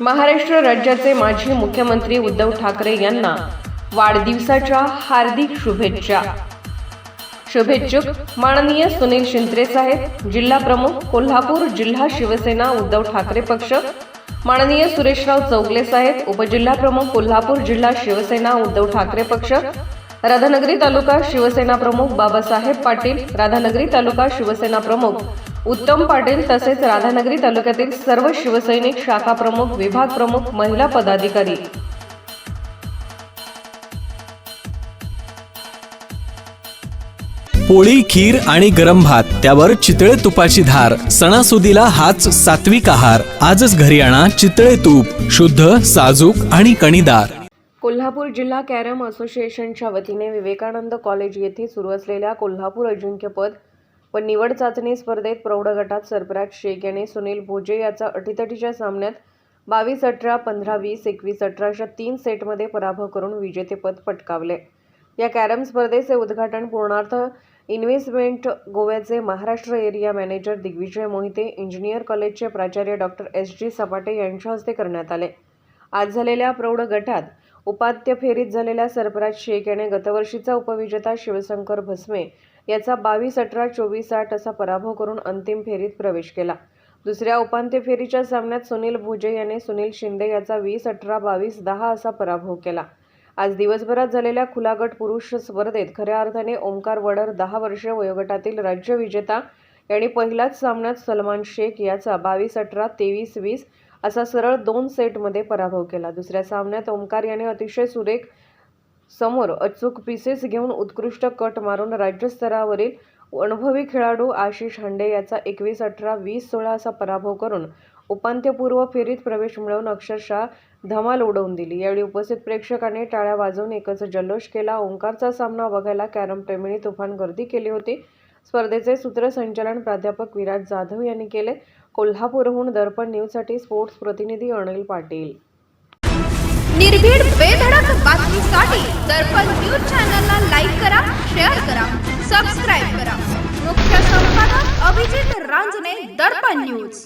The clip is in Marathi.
महाराष्ट्र राज्याचे माजी मुख्यमंत्री उद्धव ठाकरे यांना वाढदिवसाच्या हार्दिक शुभेच्छा. शुभेच्छुक माननीय सुनील शिंत्रे साहेब जिल्हा प्रमुख कोल्हापूर जिल्हा शिवसेना उद्धव ठाकरे पक्ष माननीय सुरेशराव चौगले साहेब उपजिल्हा प्रमुख कोल्हापूर जिल्हा शिवसेना उद्धव ठाकरे पक्ष राधानगरी तालुका शिवसेना प्रमुख बाबासाहेब पाटील राधानगरी तालुका शिवसेना प्रमुख उत्तम पाटील तसेच राधानगरी तालुक्यातील सर्व शिवसैनिक शाखा प्रमुख विभाग प्रमुख महिला पदाधिकारी. पोळी खीर आणि गरम भात त्यावर चितळे तुपाची धार सणासुदीला हाच सात्विक आहार. आजच घरी आणा चितळे तूप शुद्ध साजूक आणि कणीदार. कोल्हापूर जिल्हा कॅरम असोसिएशनच्या वतीने विवेकानंद कॉलेज येथे सुरू असलेल्या कोल्हापूर अजिंक्यपद पण निवड चाचणी स्पर्धेत प्रौढ गटात सरफराज शेख याने सुनील भोजे याचा अटीतटीच्या सामन्यात बावीस अठरा पंधरा वीस एकवीस अठरा अशा तीन सेटमध्ये पराभव करून विजेतेपद पटकावले. या कॅरम स्पर्धेचे उद्घाटन पूर्णार्थ इन्व्हेस्टमेंट गोव्याचे Maharashtra area manager Digvijay Mohite engineer कॉलेजचे प्राचार्य डॉक्टर एस जी सपाटे यांच्या हस्ते करण्यात आले. आज झालेल्या प्रौढ गटात उपात्य फेरीत झालेल्या सरफराज शेख याने गतवर्षीचा उपविजेता शिवशंकर भस्मे याचा बावीस अठरा चोवीस आठ असा पराभव करून अंतिम फेरीत प्रवेश केला. दुसऱ्या उपांत्य फेरीच्या सामन्यात सुनील भुजे याने सुनील शिंदे याचा वीस अठरा बावीस दहा असा पराभव केला. आज दिवसभरात झालेल्या खुला गट पुरुष स्पर्धेत खऱ्या अर्थाने ओंकार वडर दहा वर्षे वयोगटातील राज्य विजेता यांनी पहिल्याच सामन्यात सलमान शेख याचा बावीस अठरा तेवीस वीस असा सरळ दोन सेटमध्ये पराभव केला. दुसऱ्या सामन्यात ओंकार याने अतिशय सुरेख समोर अचूक पिसेस घेऊन उत्कृष्ट कट मारून राज्यस्तरावरील अनुभवी खेळाडू आशिष हांडे याचा एकवीस अठरा वीस सोळा असा पराभव करून उपांत्यपूर्व फेरीत प्रवेश मिळवून अक्षरशः धमाल उडवून दिली. यावेळी उपस्थित प्रेक्षकांनी टाळ्या वाजवून एकच जल्लोष केला. ओंकारचा सामना बघायला कॅरम प्रेमींनी तुफान गर्दी केली होती. स्पर्धेचे सूत्रसंचालन प्राध्यापक विराज जाधव यांनी केले. कोल्हापूरहून दर्पण न्यूजसाठी स्पोर्ट्स प्रतिनिधी अनिल पाटील. निर्भीड बेधडक बातमीसाठी दर्पण न्यूज चॅनलला लाईक करा शेअर करा सबस्क्राईब करा. मुख्य संपादक अभिजित रांजणे दर्पण न्यूज.